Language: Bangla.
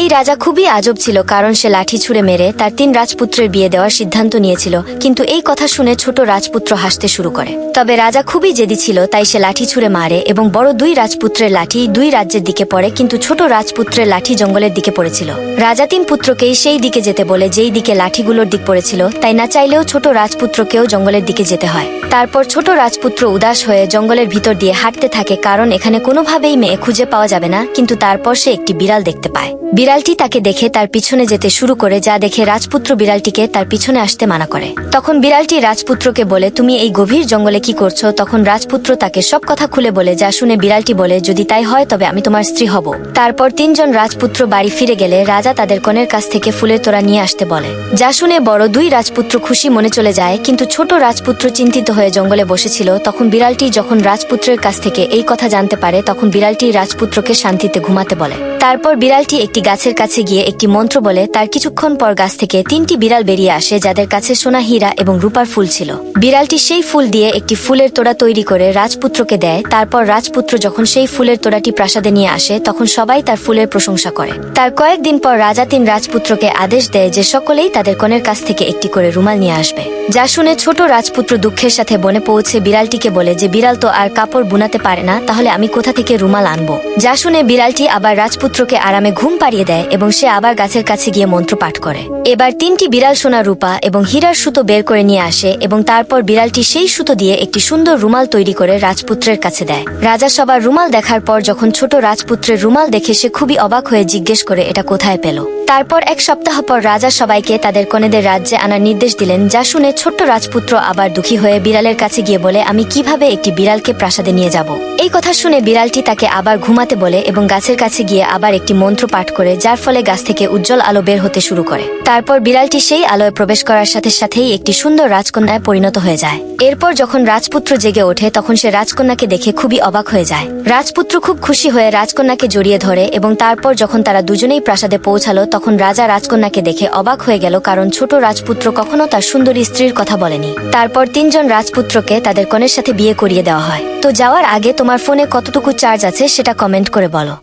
এই রাজা খুবই আজব ছিল, কারণ সে লাঠি ছুঁড়ে মেরে তার তিন রাজপুত্রের বিয়ে দেওয়ার সিদ্ধান্ত নিয়েছিল, কিন্তু এই কথা শুনে ছোট রাজপুত্র হাসতে শুরু করে। তবে রাজা খুবই জেদি ছিল, তাই সে লাঠি ছুঁড়ে মারে এবং বড় দুই রাজপুত্রের লাঠি দুই রাজ্যের দিকে পড়ে, কিন্তু ছোট রাজপুত্রের লাঠি জঙ্গলের দিকে পড়েছিল। রাজা তিন পুত্রকেই সেই দিকে যেতে বলে যেই দিকে লাঠিগুলোর দিক পড়েছিল, তাই না চাইলেও ছোট রাজপুত্রকেও জঙ্গলের দিকে যেতে হয়। তারপর ছোট রাজপুত্র উদাস হয়ে জঙ্গলের ভিতর দিয়ে হাঁটতে থাকে, কারণ এখানে কোনোভাবেই মেয়ে খুঁজে পাওয়া যাবে না, কিন্তু তারপর সে একটি বিড়াল দেখতে পায়। বিড়ালটি তাকে দেখে তার পিছনে যেতে শুরু করে, যা দেখে রাজপুত্র বিড়ালটিকে তার পিছনে আসতে মানা করে। তখন বিড়ালটি রাজপুত্রকে বলে, তুমি এই গভীর জঙ্গলে কি করছ? তখন রাজপুত্র তাকে সব কথা খুলে বলে, যা শুনে বিড়ালটি বলে, যদি তাই হয়, তবে আমি তোমার স্ত্রী হব। তারপর তিনজন রাজপুত্র বাড়ি ফিরে গেলে, রাজা তাদের কনের কাছ থেকে ফুলের তোড়া নিয়ে আসতে বলে। যা শুনে বড় দুই রাজপুত্র খুশি মনে চলে যায়, কিন্তু ছোট রাজপুত্র চিন্তিত হয়ে জঙ্গলে বসেছিল। তখন বিড়ালটি যখন রাজপুত্রের কাছ থেকে এই কথা জানতে পারে, তখন বিড়ালটি রাজপুত্রকে শান্তিতে ঘুমাতে বলে। তারপর বিড়ালটি একটি গাছের কাছে গিয়ে একটি মন্ত্র বলে, তার কিছুক্ষণ পর গাছ থেকে তিনটি বিড়াল বেরিয়ে আসে, যাদের কাছে সোনা, হীরা এবং রূপার ফুল ছিল। বিড়ালটি সেই ফুল দিয়ে একটি ফুলের তোড়া তৈরি করে রাজপুত্রকে দেয়। তারপর রাজপুত্র যখন সেই ফুলের তোড়াটি প্রাসাদে নিয়ে আসে, তখন সবাই তার ফুলের প্রশংসা করে। তার কয়েকদিন পর রাজা তিন রাজপুত্রকে আদেশ দেয় যে সকলেই তাদের কনের কাছ থেকে একটি করে রুমাল নিয়ে আসবে। যা শুনে ছোট রাজপুত্র দুঃখের সাথে বনে পৌঁছে বিড়ালটিকে বলে যে, বিড়াল তো আর কাপড় বুনাতে পারে না, তাহলে আমি কোথা থেকে রুমাল আনব? যা শুনে বিড়ালটি আবার রাজপুত্রকে আরামে ঘুম পাড়িয়ে দেয় এবং সে আবার গাছের কাছে গিয়ে মন্ত্র পাঠ করে। এবার তিনটি বিড়াল সোনা রূপা এবং হীরার সুতো বের করে নিয়ে আসে এবং তারপর বিড়ালটি সেই সুতো দিয়ে একটি সুন্দর রুমাল তৈরি করে রাজপুত্রের কাছে দেয়। রাজা সবার রুমাল দেখার পর যখন ছোট রাজপুত্রের রুমাল দেখে সে খুবই অবাক হয়ে জিজ্ঞেস করে, এটা কোথায় পেল? তারপর এক সপ্তাহ পর রাজা সবাইকে তাদের কনেদের রাজ্যে আনার নির্দেশ দিলেন, যা শুনে ছোট্ট রাজপুত্র আবার দুঃখী হয়ে বিড়ালের কাছে গিয়ে বলে, আমি কীভাবে একটি বিড়ালকে প্রাসাদে নিয়ে যাব? এই কথা শুনে বিড়ালটি তাকে আবার ঘুমাতে বলে এবং গাছের কাছে গিয়ে আবার একটি মন্ত্র পাঠ করে, যার ফলে গাছ থেকে উজ্জ্বল আলো বের হতে শুরু করে। তারপর বিড়ালটি সেই আলোয় প্রবেশ করার সাথে সাথেই একটি সুন্দর রাজকন্যায় পরিণত হয়ে যায়। এরপর যখন রাজপুত্র জেগে ওঠে, তখন সে রাজকন্যাকে দেখে খুবই অবাক হয়ে যায়। রাজপুত্র খুব খুশি হয়ে রাজকন্যাকে জড়িয়ে ধরে এবং তারপর যখন তারা দুজনেই প্রাসাদে পৌঁছালো, তখন রাজা রাজকন্যাকে দেখে অবাক হয়ে গেল, কারণ ছোট রাজপুত্র কখনো তার সুন্দরী স্ত্রীর কথা বলেনি। তারপর তিনজন রাজপুত্রকে তাদের কনের সাথে বিয়ে করিয়ে দেওয়া হয়। তো যাওয়ার আগে তোমার ফোনে কতটুকু চার্জ আছে সেটা কমেন্ট করে বলো।